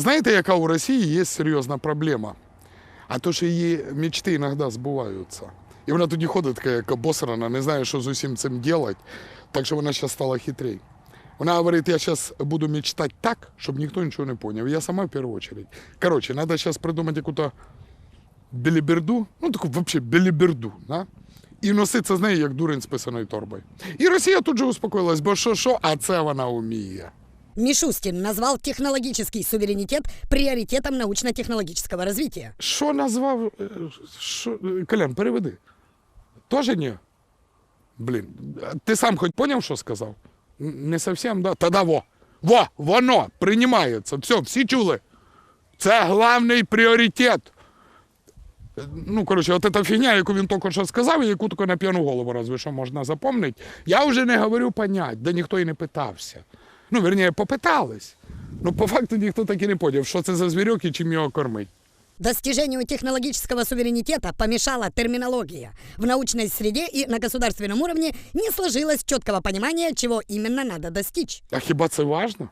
Знаєте, яка у Росії є серйозна проблема? А то, що її мечти іноді збуваються. І вона тоді ходить така, як обосрана, не знає, що з усім цим робити. Так що вона зараз стала хитрей. Вона говорить, я зараз буду мечтати так, щоб ніхто нічого не поняв. Я сама в першу чергу. Коротше, треба зараз придумати якусь біліберду, ну таку взагалі біліберду, да? і носитися з нею, як дурень з писаною торбою. І Росія тут же успокоїлась, бо що, що, а це вона вміє. Мишустин назвал технологический суверенитет приоритетом научно-технологического развития. Що назвав? Що, е, Колян, переведи. Тоже ні? Блін, ти сам хоч поняв, що сказав? Не зовсім, да? Тоді во. Во, воно приймається. Все, всі чули. Це головний пріоритет. Ну, коротше, от ця фігня, яку він тільки що сказав, і яку тільки на п'яну голову разве що можна запомнити, я вже не говорю понять, де ніхто і не питався. Ну, верніше, попитались. Ну, по факту ніхто так і не поняв, що це за звірок і чим його кормить. Достижению технологического суверенитета помешала терминология. В научной среде и на государственном уровне не сложилось четкого понимания, чего именно надо достичь. А хіба це важно?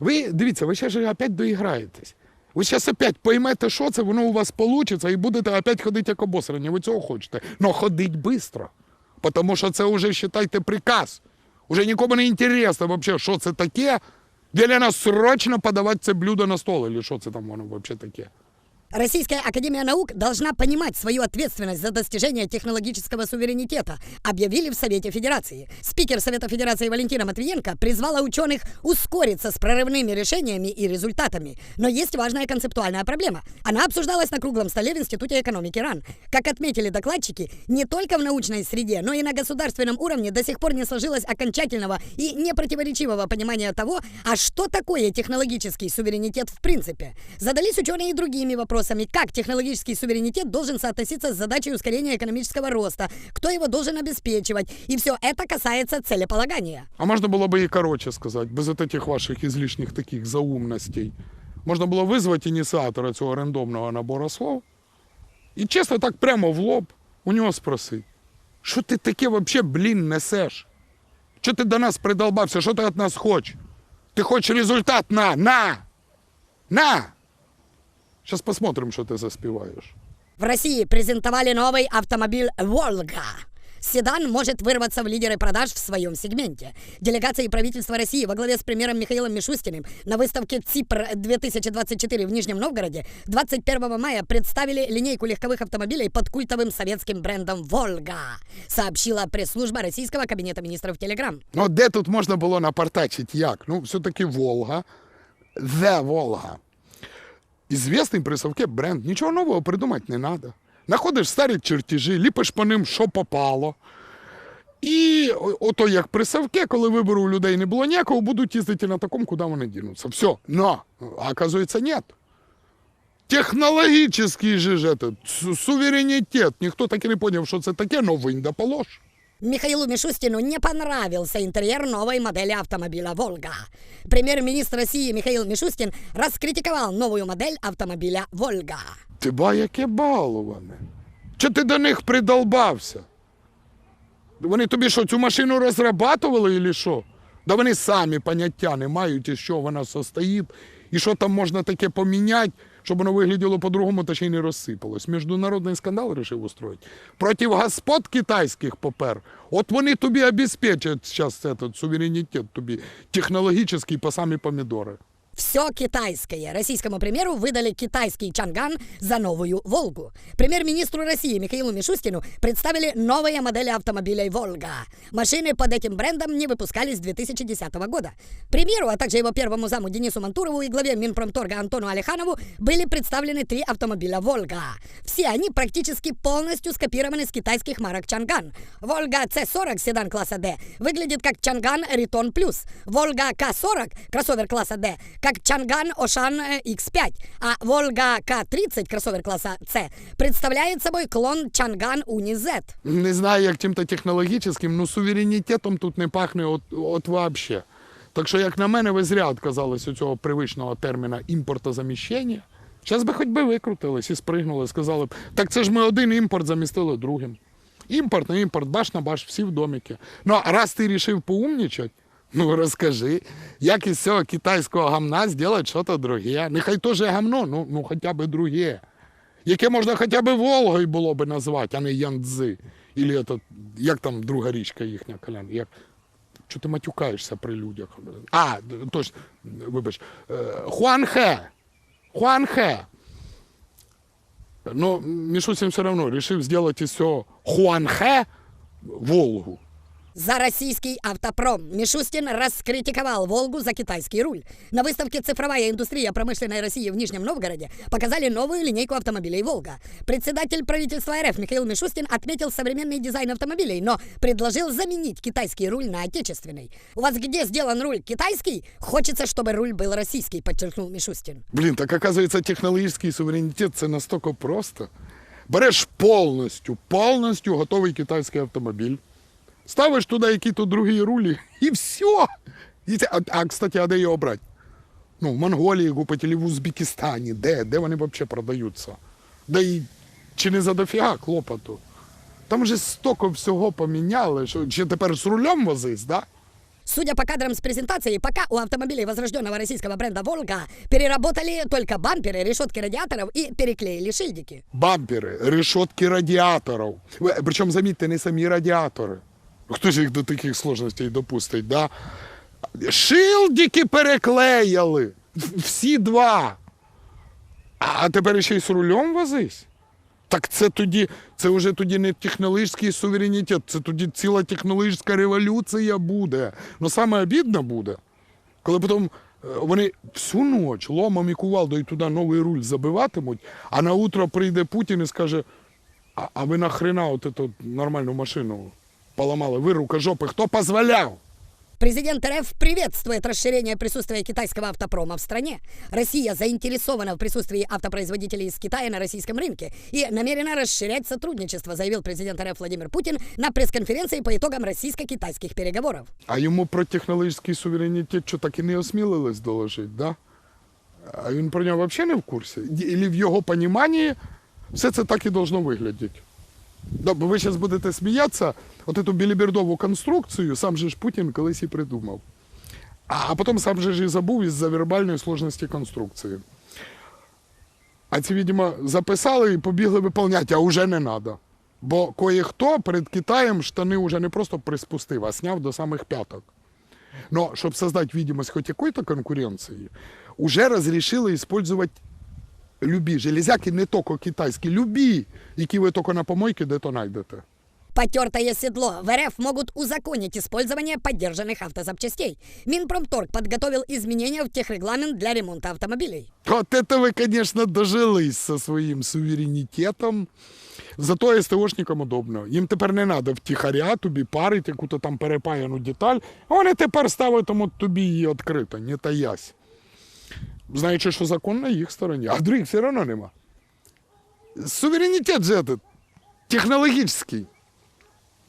Ви дивіться, ви ще ж опять доіграєтесь. Ви зараз опять поймете, що це, воно у вас вийде, і будете опять ходити як обосрані. Ви цього хочете. Но ходить швидко. Тому що це вже, вважайте, приказ. Уже нікому не інтересно вообще, що це таке. Велено срочно подавати це блюдо на стол, или що це там воно взагалі таке. Российская Академия Наук должна понимать свою ответственность за достижение технологического суверенитета, объявили в Совете Федерации. Спикер Совета Федерации Валентина Матвиенко призвала ученых ускориться с прорывными решениями и результатами. Но есть важная концептуальная проблема. Она обсуждалась на круглом столе в Институте экономики РАН. Как отметили докладчики, не только в научной среде, но и на государственном уровне до сих пор не сложилось окончательного и непротиворечивого понимания того, а что такое технологический суверенитет в принципе. Задались ученые и другими вопросами, как технологический суверенитет должен соотноситься с задачей ускорения экономического роста, кто его должен обеспечивать, и все это касается целеполагания. А можна було би і коротше сказати, без от этих ваших ізлишніх таких заумностей. Можна було визвати ініціатора цього рандомного набору слов і чесно так прямо в лоб у нього спросити, що ти таке вообще, блін, несеш? Що ти до нас придолбався? Що ти від нас хочеш? Ти хочеш результат на, на, на. Зараз посмотрим, що ти заспіваєш. В России презентовали новый автомобиль «Волга». Седан может вырваться в лидеры продаж в своем сегменте. Делегация и правительство России во главе с премьером Михаилом Мишустиным на выставке ЦИПР-2024 в Нижнем Новгороде 21 мая представили линейку легковых автомобилей под культовым советским брендом «Волга», сообщила пресс-служба российского кабинета министров Телеграм. Ну, де тут можна було напартачити? Як? Ну, все-таки Волга. The Волга. Ізвісний при Совке бренд. Нічого нового придумати не треба. Находиш старі чертежі, ліпиш по ним, що попало. І ото як при Совке, коли вибору у людей не було ніякого, будуть їздити на такому, куди вони дінуться. Все. Но, оказується, нет. Технологічний же ж этот, суверенітет. Ніхто так і не поняв, що це таке, но винь да полож. Михаилу Мишустину не понравился интерьер новой модели автомобиля «Волга». Премьер-министр России Михаил Мишустин раскритиковал новую модель автомобиля «Волга». Ти ба яке баловане. Чи ти до них придолбався? Вони тобі що, цю машину розрабатували чи що? Да вони самі поняття не мають, із що вона состоїть, і що там можна таке поміняти, щоб воно вигляділо по-другому та ще й не розсипалось. Міжнародний скандал вирішив устроїти. Проти господ китайських попер. От вони тобі обезпечать зараз этот суверенітет тобі технологічний по самі помідори. Все китайское. Российскому премьеру выдали китайский Чанган за новую «Волгу». Премьер-министру России Михаилу Мишустину представили новые модели автомобилей «Волга». Машины под этим брендом не выпускались с 2010 года. Премьеру, а также его первому заму Денису Мантурову и главе Минпромторга Антону Алиханову были представлены три автомобиля «Волга». Все они практически полностью скопированы с китайских марок Чанган. «Волга C40» седан класса D выглядит как Чанган Ритон Плюс. «Волга К40» кроссовер класса D как Чанган Ошан э, X5, а Волга К30 кроссовер класса C представляет собой клон Чанган Уни Z. Не знаю, як чим-то технологічним, ну суверенітетом тут не пахне от, от вообще. Так що, як на мене, ви зря відказались у цього привичного терміна імпортозаміщення. Зараз би хоч би викрутились і спригнули, сказали б, так це ж ми один імпорт замістили другим. Імпорт на імпорт, баш на баш, всі в доміки. Ну, а раз ти рішив поумнічати, Ну розкажи, як із цього китайського гамна зробити щось друге. Нехай теж гамно, ну, ну хоча б друге. Яке можна хоча б Волгою було би назвати, а не Янцзи. Ілі этот, як там друга річка їхня колян. Як... Чого ти матюкаєшся при людях? А, точно, вибач, е, Хуанхе. Хуанхе. Но Мишусин все равно решил сделать из всего Хуанхэ Волгу. За российский автопром Мишустин раскритиковал «Волгу» за китайский руль. На выставке «Цифровая индустрия промышленной России» в Нижнем Новгороде показали новую линейку автомобилей «Волга». Председатель правительства РФ Михаил Мишустин отметил современный дизайн автомобилей, но предложил заменить китайский руль на отечественный. «У вас где сделан руль? Китайский? Хочется, чтобы руль был российский», подчеркнул Мишустин. Блін, так оказується, технологічний суверенітет це настільки просто. Береш повністю, повністю готовий китайський автомобіль, ставиш туди які-то другі рулі, і все. І це, а, а, кстати, а де його брати? Ну, в Монголії купити, в Узбекистані, де? Де вони взагалі продаються? Да і чи не за дофіга клопоту? Там же стільки всього поміняли, що чи тепер з рулем возись, да? Судя по кадрам с презентации, пока у автомобилей возрожденного российского бренда «Волга» переработали только бамперы, решетки радиаторов и переклеили шильдики. бампери, решетки радіаторів. Причому, замітьте, не самі радіатори. Хто ж їх до таких сложностей допустить, да? Шилдики переклеїли. Всі два. А а тепер ще й з рулем возись. Так це тоді, це вже тоді не технологічний суверенітет, це тоді ціла технологічна революція буде. Ну саме обідно буде, коли потім е, вони всю ніч ломом і кувалдою туди новий руль забиватимуть, а на утро прийде Путін і скаже: а, а ви нахрена от эту нормальну машину поламали? Ви рукожопи, хто позволяв? Президент РФ приветствует расширение присутствия китайского автопрома в стране. Россия заинтересована в присутствии автопроизводителей из Китая на российском рынке и намерена расширять сотрудничество, заявил президент РФ Владимир Путин на пресс-конференции по итогам российско-китайских переговоров. А йому про технологічний суверенітет що так і не осмілились доложити, да? А він про нього взагалі не в курсі? Ілі в його поніманні все це так і должно виглядати. Да, бо ви зараз будете сміятися, От эту білібердову конструкцію сам же ж Путін колись і придумав. А, потім сам же ж і забув із-за вербальної сложності конструкції. А ці, видимо, записали і побігли виповняти, а вже не треба. Бо кое-хто перед Китаєм штани вже не просто приспустив, а сняв до самих п'яток. Но чтобы создать видимость хоть какой-то конкуренции, уже разрешили любі железяки, не тільки китайські, любі, які ви тільки на помойці де-то знайдете. Потертое седло. В РФ могут узаконить использование поддержанных автозапчастей. Минпромторг подготовил изменения в техрегламент для ремонта автомобилей. От это ви, конечно, дожились со своїм суверенітетом. Зато СТОшникам удобно. Їм тепер не треба втіхаря тобі парити яку-то там перепаяну деталь. А вони тепер ставлять тому тобі її відкрито, не таясь. Знаючи, що закон на їх стороні, а других все одно нема. Суверенітет же этот, технологический.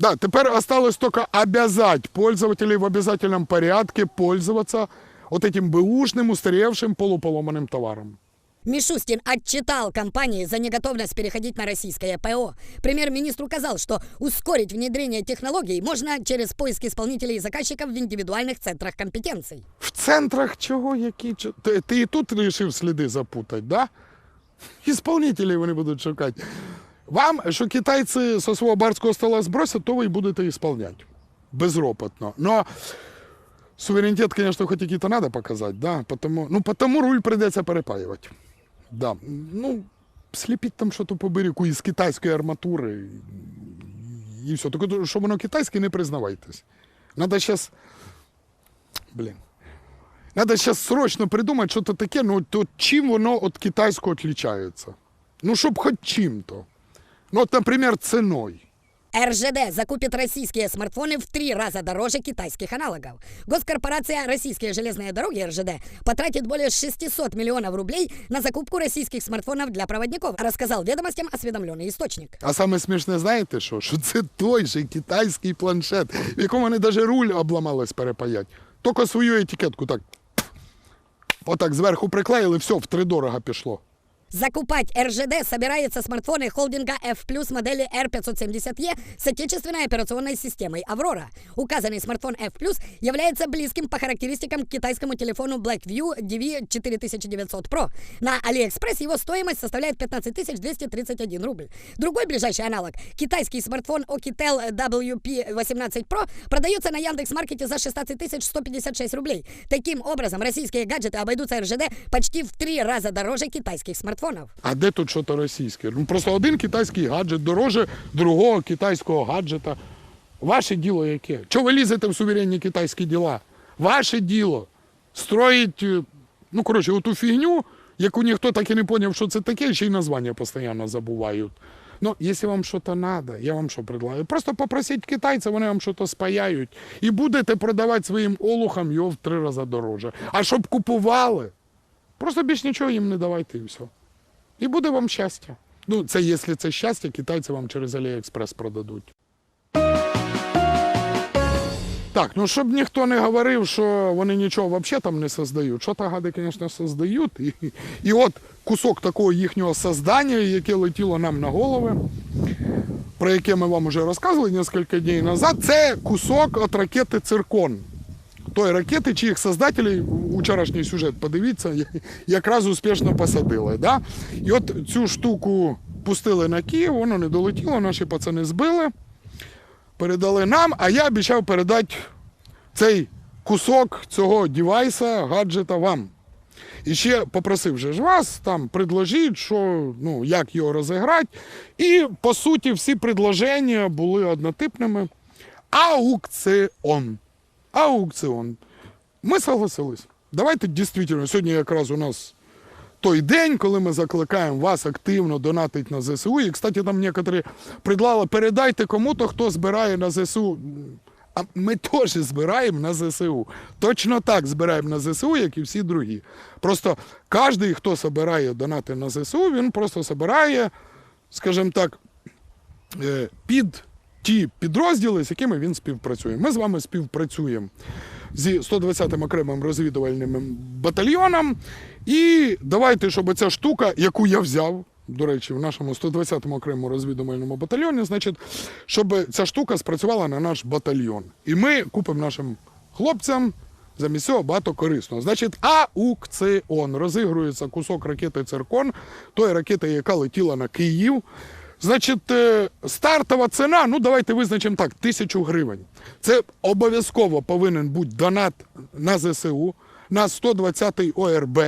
Да, теперь осталось только обязать пользователей в обязательном порядке пользоваться вот этим бэушным, устаревшим, полуполоманным товаром. Мишустин отчитал компании за неготовность переходить на российское ПО. Премьер-министр указал, что ускорить внедрение технологий можно через поиск исполнителей и заказчиков в индивидуальных центрах компетенций. В центрах чого які? чо- Ти, ти і тут вирішив сліди запутати, да? Ісполнителі вони будуть шукати. Вам, що китайці зі свого барського стола збросять, то ви будете ісполняти. Безропотно. Но суверенітет, звісно, хоч який-то треба показати, да? Потому, ну, потому руль прийдеться перепаювати. Да. Ну, сліпіть там щось по берегу із китайської арматури. І все. Тільки, що воно китайське, не признавайтесь. Надо зараз. Блін. Надо сейчас срочно придумать что-то таке, ну то чим воно від китайського відрізняється. Ну, щоб хоч чим-то. Ну, от, наприклад, ціною. РЖД закупит российские смартфоны в три раза дороже китайских аналогов. Госкорпорация «Российские железные дороги» РЖД потратит более 600 миллионов рублей на закупку российских смартфонов для проводников, рассказал ведомостям осведомленный источник. А саме смішне, знаєте що? Що це той же китайський планшет, в якому вони навіть руль обламались перепаять. Тільки свою етикетку так. Отак зверху приклеїли, все, втридорога пішло. Закупать РЖД собирается смартфоны холдинга F модели R570E с отечественной операционной системой Aurora. Указанный смартфон F является близким по характеристикам к китайскому телефону Blackview DV4900 Pro. На AliExpress его стоимость составляет 15 231 рубль. Другой ближайший аналог, китайский смартфон Okitel WP18 Pro, продается на Яндекс.Маркете за 16 156 рублей. Таким образом, российские гаджеты обойдутся РЖД почти в три раза дороже китайских смартфонов. А де тут що то російське? Ну просто один китайський гаджет дороже другого китайського гаджета. Ваше діло яке? Чого ви лізете в суверенні китайські діла? Ваше діло. Строїть, е, ну коротше, оту фігню, яку ніхто так і не поняв, що це таке, ще й названня постійно забувають. Ну, якщо вам щось треба, я вам що предлагаю? Просто попросіть китайця, вони вам щось спаяють. І будете продавати своїм олухам його в три рази дороже. А щоб купували, просто більш нічого їм не давайте і все. І буде вам щастя. Ну, це якщо це щастя, китайці вам через Аліекспрес продадуть. Так, ну щоб ніхто не говорив, що вони нічого взагалі там не создають. Що то гади, звісно, создають. І, і от кусок такого їхнього создання, яке летіло нам на голови, про яке ми вам вже розказували кілька днів назад, це кусок від ракети Циркон. Той ракети, чиїх создателі, вчорашній сюжет, подивіться, якраз успішно посадили. Да? І от цю штуку пустили на Київ, воно не долетіло, наші пацани збили, передали нам, а я обіцяв передати цей кусок цього девайса, гаджета вам. І ще попросив же ж вас там предложіть, що, ну, як його розіграти. І по суті всі предложення були однотипними. Аукціон. Аукціон. Ми согласились. Давайте дійсно, сьогодні якраз у нас той день, коли ми закликаємо вас активно донатити на ЗСУ. І, кстати, там некоторі предлали, передайте кому-то, хто збирає на ЗСУ. А ми теж збираємо на ЗСУ. Точно так збираємо на ЗСУ, як і всі другі. Просто кожен, хто збирає донати на ЗСУ, він просто збирає, скажімо так, е, під ті підрозділи, з якими він співпрацює. Ми з вами співпрацюємо зі 120-м окремим розвідувальним батальйоном. І давайте, щоб ця штука, яку я взяв, до речі, в нашому 120-му окремому розвідувальному батальйоні, значить, щоб ця штука спрацювала на наш батальйон. І ми купимо нашим хлопцям замість цього багато корисного. Значить, аукціон. Розігрується кусок ракети Циркон, тої ракети, яка летіла на Київ. Значить, е, стартова ціна, ну давайте визначимо так, тисячу гривень. Це обов'язково повинен бути донат на ЗСУ, на 120-й ОРБ.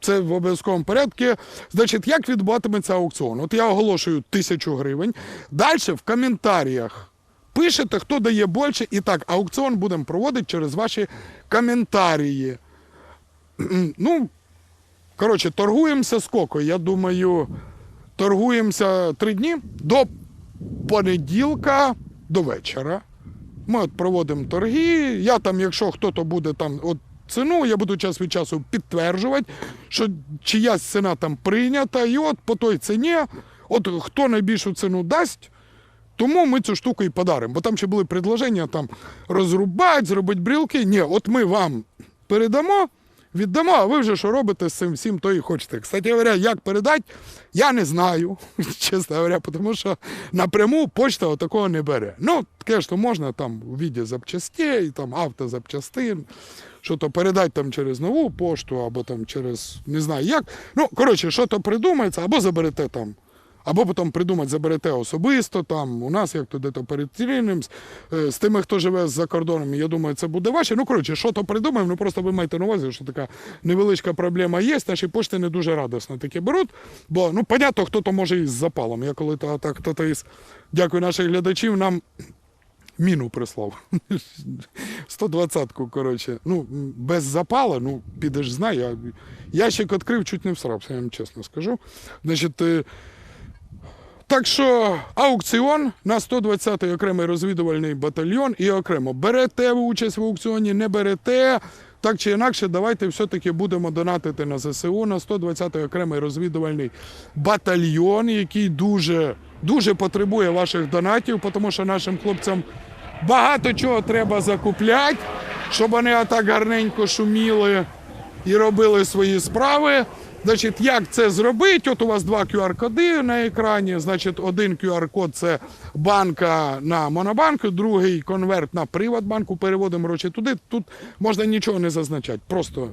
Це в обов'язковому порядку. Значить, як відбуватиметься аукціон? От я оголошую тисячу гривень. Далі в коментарях пишете, хто дає більше. І так, аукціон будемо проводити через ваші коментарі. Ну, коротше, торгуємося скільки? Я думаю, торгуємося три дні до понеділка до вечора. Ми от проводимо торги. Я там, якщо хтось буде там от ціну, я буду час від часу підтверджувати, що чиясь ціна там прийнята, і от по той ціні, от хто найбільшу ціну дасть, тому ми цю штуку і подаримо. Бо там ще були предложення там розрубати, зробити брілки. Ні, от ми вам передамо, віддамо, а ви вже що робите з цим всім, то і хочете. Кстати говоря, як передати, я не знаю, чесно говоря, тому що напряму почта такого не бере. Ну, звісно, можна там у віді запчастей, там автозапчастин, що то передати там через нову пошту, або там через не знаю як. Ну, коротше, що то придумається, або заберете там. Або потім придумати, заберете особисто там, у нас як то де-то перед цивільним, з, е, з тими, хто живе за кордоном, я думаю, це буде важче. Ну, коротше, що то придумаємо, ну просто ви маєте на увазі, що така невеличка проблема є. Наші пошти не дуже радісно таке беруть, бо, ну, понятно, хто то може із запалом. Я коли то, так, хто-то із, дякую наших глядачів, нам міну прислав. 120-ку, коротше. Ну, без запала, ну, підеш знай. Я, ящик відкрив, чуть не всрався, я вам чесно скажу. Значить, е, так що аукціон на 120-й окремий розвідувальний батальйон і окремо берете ви участь в аукціоні, не берете. Так чи інакше, давайте все-таки будемо донатити на ЗСУ на 120-й окремий розвідувальний батальйон, який дуже, дуже потребує ваших донатів, тому що нашим хлопцям багато чого треба закупляти, щоб вони отак гарненько шуміли і робили свої справи. Значить, як це зробити? От у вас два QR-коди на екрані. Значить, один QR-код це банка на Монобанку, другий конверт на Приватбанку. Переводимо гроші туди. Тут можна нічого не зазначати. Просто,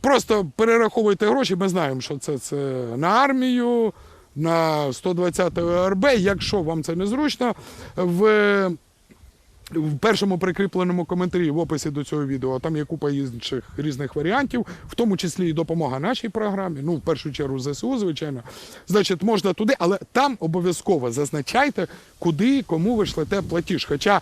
просто перераховуйте гроші. Ми знаємо, що це, це на армію, на 120 ОРБ. Якщо вам це незручно, в в першому прикріпленому коментарі в описі до цього відео там є купа інших різних варіантів, в тому числі і допомога нашій програмі. Ну, в першу чергу ЗСУ, звичайно. Значить, можна туди, але там обов'язково зазначайте, куди і кому ви шлете платіж. Хоча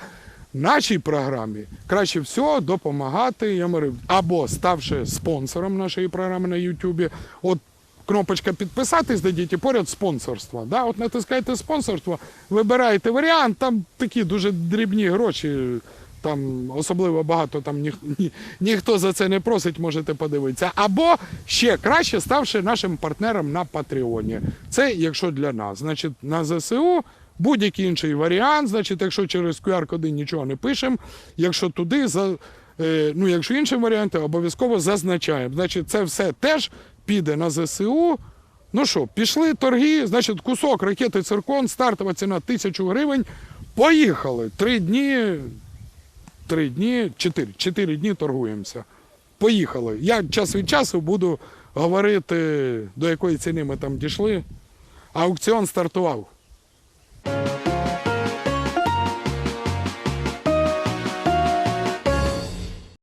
нашій програмі краще всього допомагати, я говорю, або ставши спонсором нашої програми на Ютубі. От кнопочка підписатись, дадіть і поряд спонсорство. Да? От натискаєте спонсорство, вибираєте варіант, там такі дуже дрібні гроші. Там особливо багато там ніх, ні, ніхто за це не просить, можете подивитися. Або ще краще ставши нашим партнером на Патреоні. Це якщо для нас. Значить, на ЗСУ будь-який інший варіант. Значить, якщо через QR-коди нічого не пишемо, якщо туди за. Е, ну, якщо інші варіанти, обов'язково зазначаємо. Значить, це все теж піде на ЗСУ. Ну що, пішли торги, значить, кусок ракети циркон, стартова ціна тисячу гривень. Поїхали. Три дні, три дні, чотири, чотири дні торгуємося. Поїхали. Я час від часу буду говорити, до якої ціни ми там дійшли. Аукціон стартував.